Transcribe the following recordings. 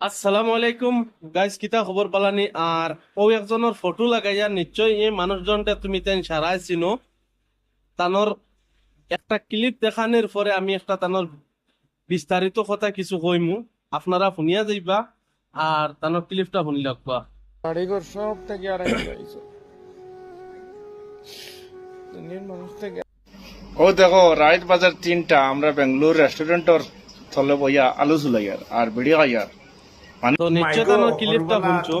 আসসালামু আলাইকুম। গাইস কিতা খবর পালানি? আর ও একজনের ফটো লাগাইয়া নিশ্চয় এই মানুষজনটা তুমি তেন সারাই চিনো। তানোর একটা ক্লিপ দেখানোর পরে আমি একটা তানোর বিস্তারিত কথা কিছু কইমু আপনারা শুনিয়া যাইবা আর তানোর ক্লিপটা শুনি লাগবা বাড়িঘর সব থেকে আর ও দেখো রাইত বাজার তিনটা আমরা বেঙ্গালোর রেস্টুরেন্টর থলে বইয়া আলু চুলাইয়ার আর বিড়ি খাইয়ার তো নিশ্চয় তানোর ক্লিপটা শুনছো?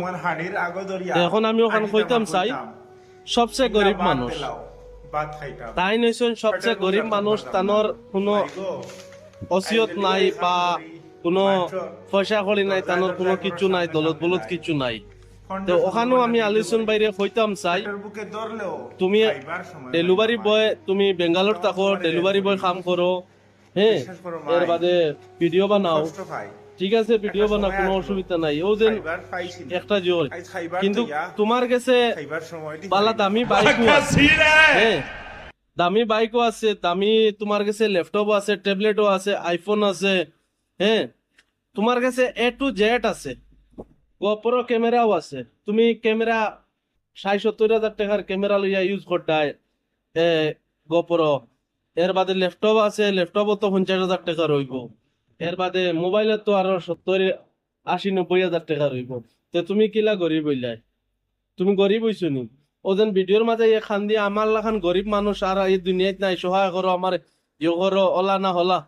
তো এখন আমি ওখানে কইতাম চাই সবচেয়ে গরিব মানুষ। তাই নইছেন সবচেয়ে গরিব মানুষ তানোর কোনো অসিয়ত নাই বা কোনো পয়সা করি নাই তানোর কোনো কিছু নাই দলত বলত কিছু নাই। তো ওখানেও আমি আলোচন বাইরে কইতাম চাই। তুমি ডেলিভারি বয় তুমি বেঙ্গালোর থাকো ডেলিভারি বয় কাম করো হ্যাঁ এর বাদে ভিডিও বানাও। ঠিক আছে ভিডিও বানাও কোনো অসুবিধা নাই। ও যেন একটা জোর। কিন্তু তোমার কাছে বালা দামি বাইকও আছে। হ্যাঁ দামি বাইকও আছে দামি তোমার কাছে ল্যাপটপও আছে ট্যাবলেটও আছে আইফোন আছে হ্যাঁ তোমার কাছে এ টু জেড আছে গোপ্রো ক্যামেরাও আছে। তুমি ক্যামেরা ষাট সত্তর হাজার টাকার ক্যামেরা লইয়া ইউজ করতাই এ গোপ্রো এর বাদে ল্যাপটপ আছে ল্যাপটপও তো পঞ্চাশ হাজার টাকা রইব। এর বাদে মোবাইলত তো আরও সত্তর, আশি, নব্বই হাজার টাকা রইব। তো তুমি কিলা গরিব হইলাই তুমি গরিব হইছো নি? ওজন ভিডিওর মাঝে ইয়ে খান দিয়ে আমার লাখান গরিব মানুষ আর এই দুনিয়াত নাই, সহায় করো, আমার ইয়ে করো ওলা না হলা।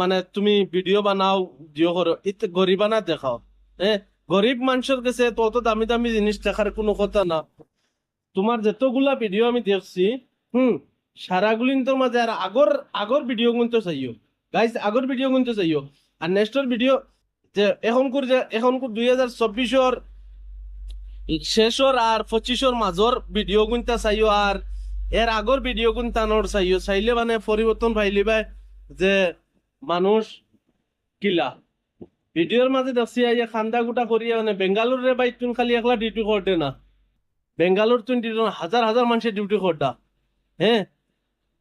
মানে তুমি ভিডিও বানাও ইয়ে করো, ইতে গরিবানা দেখাও। হ্যাঁ গরিব মানুষের কাছে তত দামি দামি জিনিস দেখার কোনো কথা না। তোমার যতগুলা ভিডিও আমি দেখছি, হুম সারাগুলিন তোর মাঝে আর আগর আগর ভিডিও কিন্তু চাইও। গাইস আগর ভিডিও কিন্তু চাইও আর নেক্সটর ভিডিও যে এখনকুর যে এখনকুর দুই হাজার চব্বিশর শেষর আর পঁচিশর মাজর ভিডিও গুনতা চাইও আর এর আগর ভিডিও গুনতানোর চাইও চাইলে মানে পরিবর্তন পাইলিবা যে মানুষ কিলা। ভিডিওর মাঝে দেখছি আইয়া খান্দা গুটা করিয়া মানে বেঙ্গালুরে বাই তুন খালি একলা ডিউটি করতে না। বেঙ্গালুর ডিউটি হাজার হাজার মানুষের ডিউটি করতা হ্যাঁ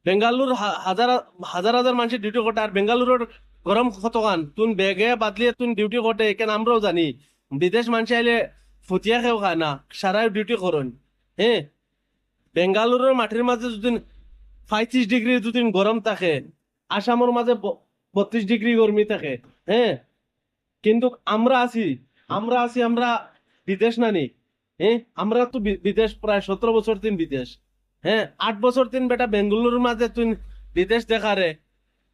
বেঙ্গালুর হাজার হাজার হাজার মানুষের ডিউটি করতে আর বেঙ্গালুরের গরম কতখান তুন বেগে বাদলিয়ে তুন ডিউটি করতে এখানে আমরাও জানি। বিদেশ মানুষ আইলে ফুটিয়া খেয়েও খায় না। সারাই ডিউটি করুন। হ্যাঁ বেঙ্গালুরের মাটির মাঝে যদি পঁয়ত্রিশ ডিগ্রি যদি গরম থাকে, আসামের মাঝে বত্রিশ ডিগ্রি গরমি থাকে। হ্যাঁ কিন্তু আমরা আছি। আমরা আছি, আমরা বিদেশ নানি। হ্যাঁ আমরা তো বিদেশ প্রায় সতেরো বছর দিন বিদেশ। হ্যাঁ আট বছর তিন বেটা বেঙ্গালুরুর মাঝে তুই বিদেশ দেখারে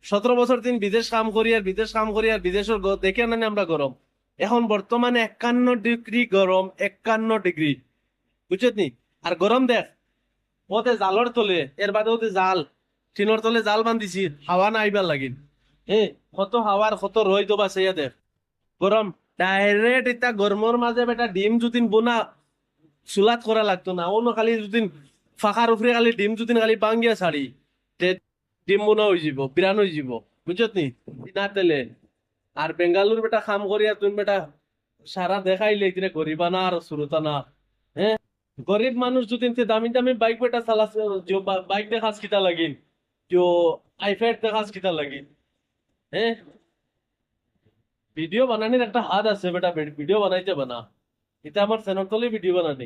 সতেরো বছর তিন বিদেশ কাম করি আর বিদেশ কাম করি আর বিদেশের দেখে নানি আমরা গরম। এখন বর্তমানে একান্ন ডিগ্রি গরম, একান্ন ডিগ্রি। বুঝছত নি? আর গরম দেখ ওতে জালর তলে, এর বাদে ওতে জাল টিনর তলে জাল বান্ধিছি হাওয়া না আইবার লাগিল। হ্যাঁ কত হাওয়ার কত রই দবা সেইয়া দেখ। গরম ডাইরেক্ট এটা গরমের মাঝে বেটা ডিম যুদিন বোনা, চুলাত করা লাগতো না। অন্য খালি যুদিন ফাঁকার উপরে খালি ডিম যুদিন খালি বাঙ্গিয়া ছাড়ি। তে ডিম বোনা হয়ে যাব বিরান হয়ে যাব বুঝছত নি? না তেলে। আর বেঙ্গালুর বেটা কাম করিয়া তুমি বেটা সারা দেখাইলে গরিবা না আর সুরতা না হ্যাঁ গরিব মানুষ যদি দামি দামি বাইক বেটা চালাস বাইক দেখাস কিতা লাগিন যে আইফেড দেখাস কিতা লাগিন হ্যাঁ ভিডিও বানানির একটা হাত আছে বেটা ভিডিও বানাইতে বানা। এটা আমার তলে ভিডিও বানানি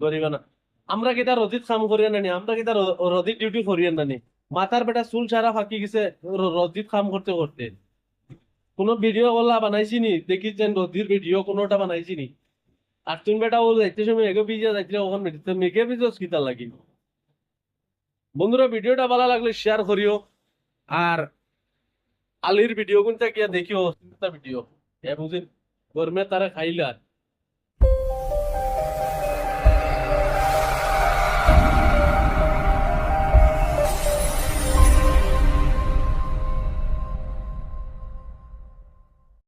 গরিবা না আমরা কিতা রদিত কাম করিয়া নানি আমরা র- রদিত ডিউটি করিয়া নানি মাথার বেটা চুল সারা ফাঁকি গেছে রদিত কাম করতে করতে কোনো ভিডিও ওলা বানাইছি নি? দেখি যেন রদির ভিডিও কোনোটা বানাইছি নি। আর তুমি বেটা ও যাইতে সময় এগো ভিডিও যাইতে ওখান মেকে ভিডিও কিতা লাগি বন্ধুরা ভিডিওটা ভালো লাগলে শেয়ার করিও আর আলির ভিডিও কোনটা গিয়া দেখিও। ভিডিও এ বুঝিন গরমে তারা খাইলা।